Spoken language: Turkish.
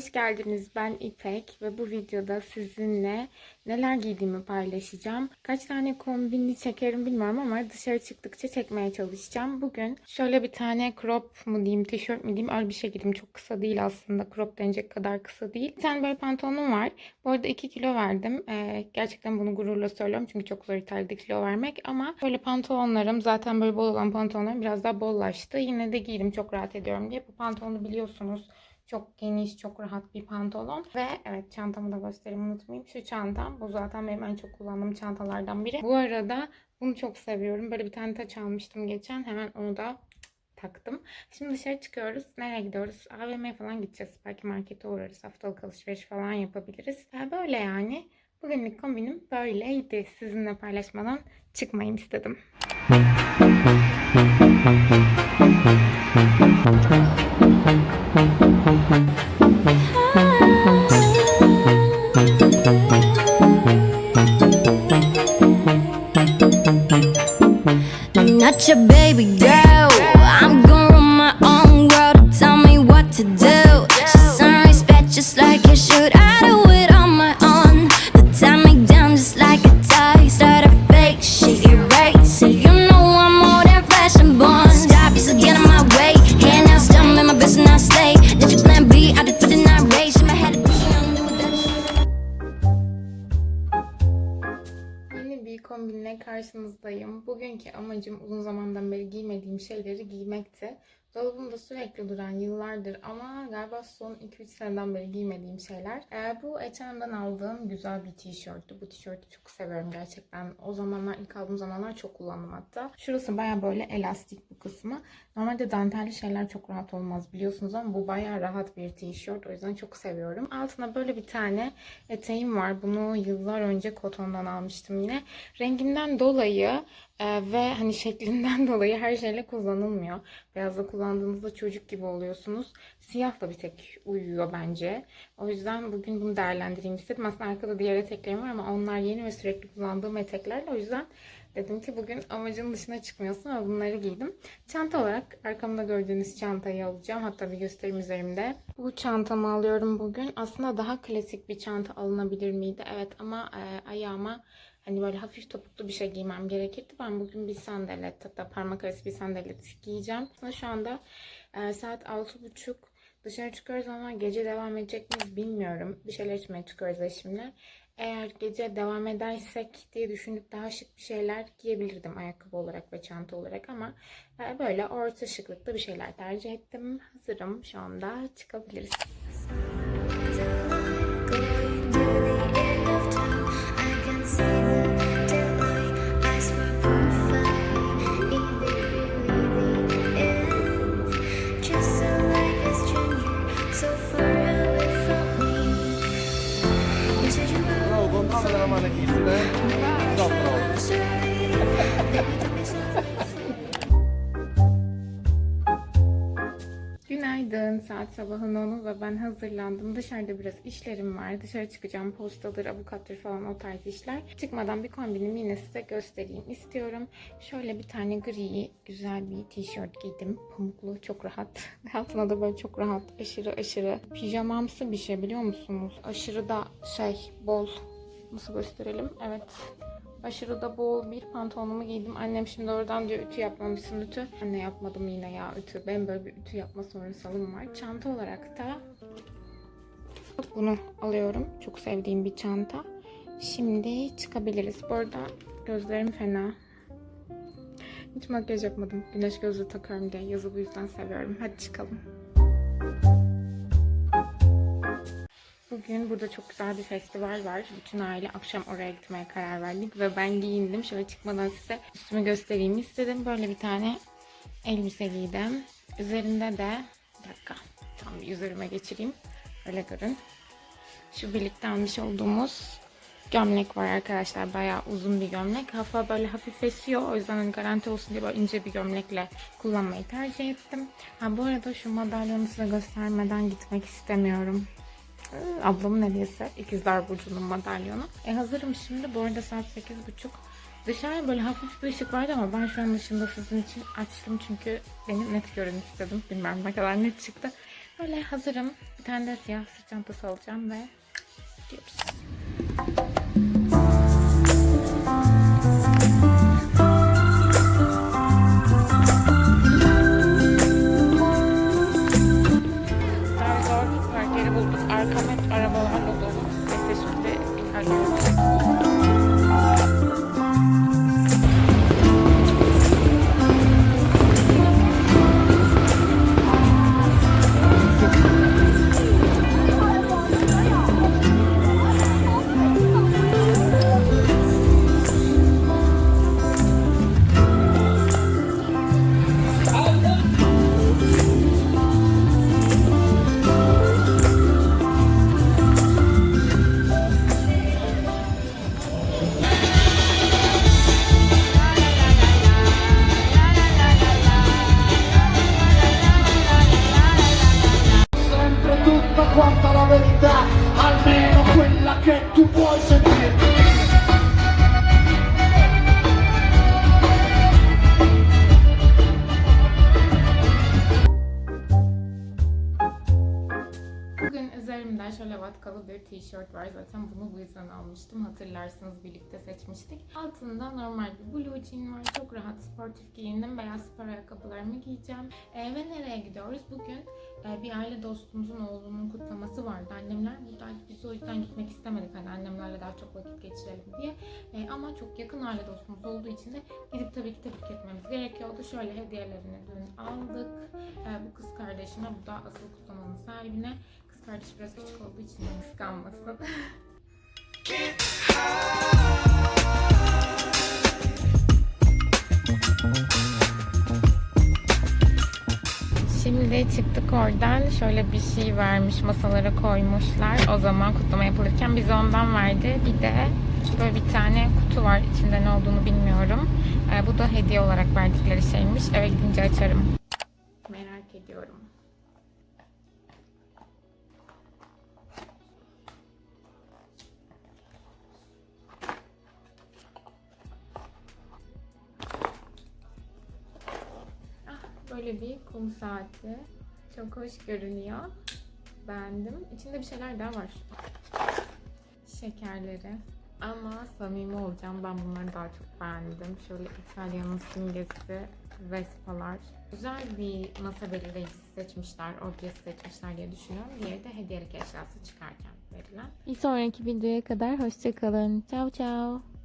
hoş geldiniz. Ben İpek ve bu videoda sizinle neler giydiğimi paylaşacağım. Kaç tane kombinli çekerim bilmiyorum ama dışarı çıktıkça çekmeye çalışacağım. Bugün şöyle bir tane crop mu diyeyim, tişört mü diyeyim öyle bir şey giydim. Çok kısa değil aslında. Crop denecek kadar kısa değil. Bir tane böyle pantolonum var. Bu arada 2 kilo verdim. Ee, gerçekten bunu gururla söylüyorum çünkü çok zor İtalya'da kilo vermek. Ama böyle pantolonlarım zaten böyle bol olan pantolonlarım biraz daha bollaştı. Yine de giydim çok rahat ediyorum diye. Bu pantolonu biliyorsunuz. Çok geniş, çok rahat bir pantolon. Ve evet çantamı da göstereyim unutmayayım. Şu çantam. Bu zaten benim en çok kullandığım çantalardan biri. Bu arada bunu çok seviyorum. Böyle bir tane taç almıştım geçen. Hemen onu da taktım. Şimdi dışarı çıkıyoruz. Nereye gidiyoruz? AVM'ye falan gideceğiz. Belki markete uğrarız. Haftalık alışveriş falan yapabiliriz. Böyle yani. Bugünlük kombinim böyleydi. Sizinle paylaşmadan çıkmayayım istedim. your baby kombinle karşınızdayım. Bugünkü amacım uzun zamandan beri giymediğim şeyleri giymekti. Dolabımda sürekli duran yıllardır ama galiba son 2-3 seneden beri giymediğim şeyler. Ee, bu H&M'den aldığım güzel bir tişörttü. Bu tişörtü çok seviyorum gerçekten. O zamanlar ilk aldığım zamanlar çok kullandım hatta. Şurası baya böyle elastik bu kısmı. Normalde dantelli şeyler çok rahat olmaz biliyorsunuz ama bu baya rahat bir tişört. O yüzden çok seviyorum. Altına böyle bir tane eteğim var. Bunu yıllar önce kotondan almıştım yine. Renginden dolayı e, ve hani şeklinden dolayı her şeyle kullanılmıyor. Beyazla kullandığınızda çocuk gibi oluyorsunuz. Siyahla bir tek uyuyor bence. O yüzden bugün bunu değerlendireyim istedim. Aslında arkada diğer eteklerim var ama onlar yeni ve sürekli kullandığım etekler. O yüzden dedim ki bugün amacın dışına çıkmıyorsun ve bunları giydim. Çanta olarak arkamda gördüğünüz çantayı alacağım. Hatta bir göstereyim üzerimde. Bu çantamı alıyorum bugün. Aslında daha klasik bir çanta alınabilir miydi? Evet ama e, ayağıma Hani böyle hafif topuklu bir şey giymem gerekirdi. Ben bugün bir sandalet hatta parmak arası bir sandalet giyeceğim. Aslında şu anda e, saat 6.30 dışarı çıkıyoruz ama gece devam edecek miyiz bilmiyorum. Bir şeyler içmeye çıkıyoruz eşimle. Eğer gece devam edersek diye düşünüp daha şık bir şeyler giyebilirdim ayakkabı olarak ve çanta olarak ama e, böyle orta şıklıkta bir şeyler tercih ettim. Hazırım şu anda çıkabiliriz. Günaydın. Saat sabahın 10'u ve ben hazırlandım. Dışarıda biraz işlerim var. Dışarı çıkacağım. Postadır, avukattır falan o tarz işler. Çıkmadan bir kombinimi yine size göstereyim istiyorum. Şöyle bir tane gri güzel bir tişört giydim. Pamuklu, çok rahat. Altına da böyle çok rahat. Aşırı aşırı pijamamsı bir şey biliyor musunuz? Aşırı da şey bol. Nasıl gösterelim? Evet. Aşırı da bol bir pantolonumu giydim. Annem şimdi oradan diyor ütü yapmamışsın ütü. Anne yapmadım yine ya ütü. Benim böyle bir ütü yapma sorunsalım var. Çanta olarak da bunu alıyorum. Çok sevdiğim bir çanta. Şimdi çıkabiliriz. Bu arada gözlerim fena. Hiç makyaj yapmadım. Güneş gözlüğü takıyorum diye. Yazı bu yüzden seviyorum. Hadi çıkalım. Bugün burada çok güzel bir festival var. Bütün aile akşam oraya gitmeye karar verdik ve ben giyindim. Şöyle çıkmadan size üstümü göstereyim istedim. Böyle bir tane elbise giydim. Üzerinde de bir dakika tam bir üzerime geçireyim. Öyle görün. Şu birlikte almış olduğumuz gömlek var arkadaşlar. Bayağı uzun bir gömlek. Hafif böyle hafif esiyor. O yüzden hani garanti olsun diye böyle ince bir gömlekle kullanmayı tercih ettim. Ha, bu arada şu madalyonu size göstermeden gitmek istemiyorum. Ee, Ablamın hediyesi. İkizler Burcu'nun madalyonu. E hazırım şimdi. Bu arada saat 8.30. Dışarı böyle hafif bir ışık vardı ama ben şu an ışığında sizin için açtım çünkü beni net görün istedim. Bilmem ne kadar net çıktı. Şöyle hazırım. Bir tane de siyah sırt çantası alacağım ve gidiyoruz. Bir tişört var. Zaten bunu bu yüzden almıştım. Hatırlarsınız birlikte seçmiştik. Altında normal bir blue jean var. Çok rahat sportif giyindim. Beyaz spor ayakkabılarımı giyeceğim. Ee, ve nereye gidiyoruz? Bugün e, bir aile dostumuzun oğlunun kutlaması vardı. Annemler buradaydı. Biz o yüzden gitmek istemedik. Hani annemlerle daha çok vakit geçirelim diye. E, ama çok yakın aile dostumuz olduğu için de gidip tabii ki tebrik etmemiz gerekiyordu. Şöyle hediyelerini dün aldık. E, bu kız kardeşime, bu da asıl kutlamanın sahibine. Kız biraz küçük olduğu için de kıskanmasın. Şimdi çıktık oradan. Şöyle bir şey vermiş, masalara koymuşlar. O zaman kutlama yapılırken bize ondan verdi. Bir de böyle bir tane kutu var. İçinde ne olduğunu bilmiyorum. Ee, bu da hediye olarak verdikleri şeymiş. Eve gidince açarım. Merak ediyorum. Böyle bir kum saati. Çok hoş görünüyor. Beğendim. İçinde bir şeyler daha var. Şekerleri. Ama samimi olacağım. Ben bunları daha çok beğendim. Şöyle İtalya'nın simgesi, Vespalar. Güzel bir masa belirleyicisi seçmişler, objesi seçmişler diye düşünüyorum. Diğeri de hediyelik eşyası çıkarken verilen. Bir sonraki videoya kadar hoşçakalın. Ciao ciao.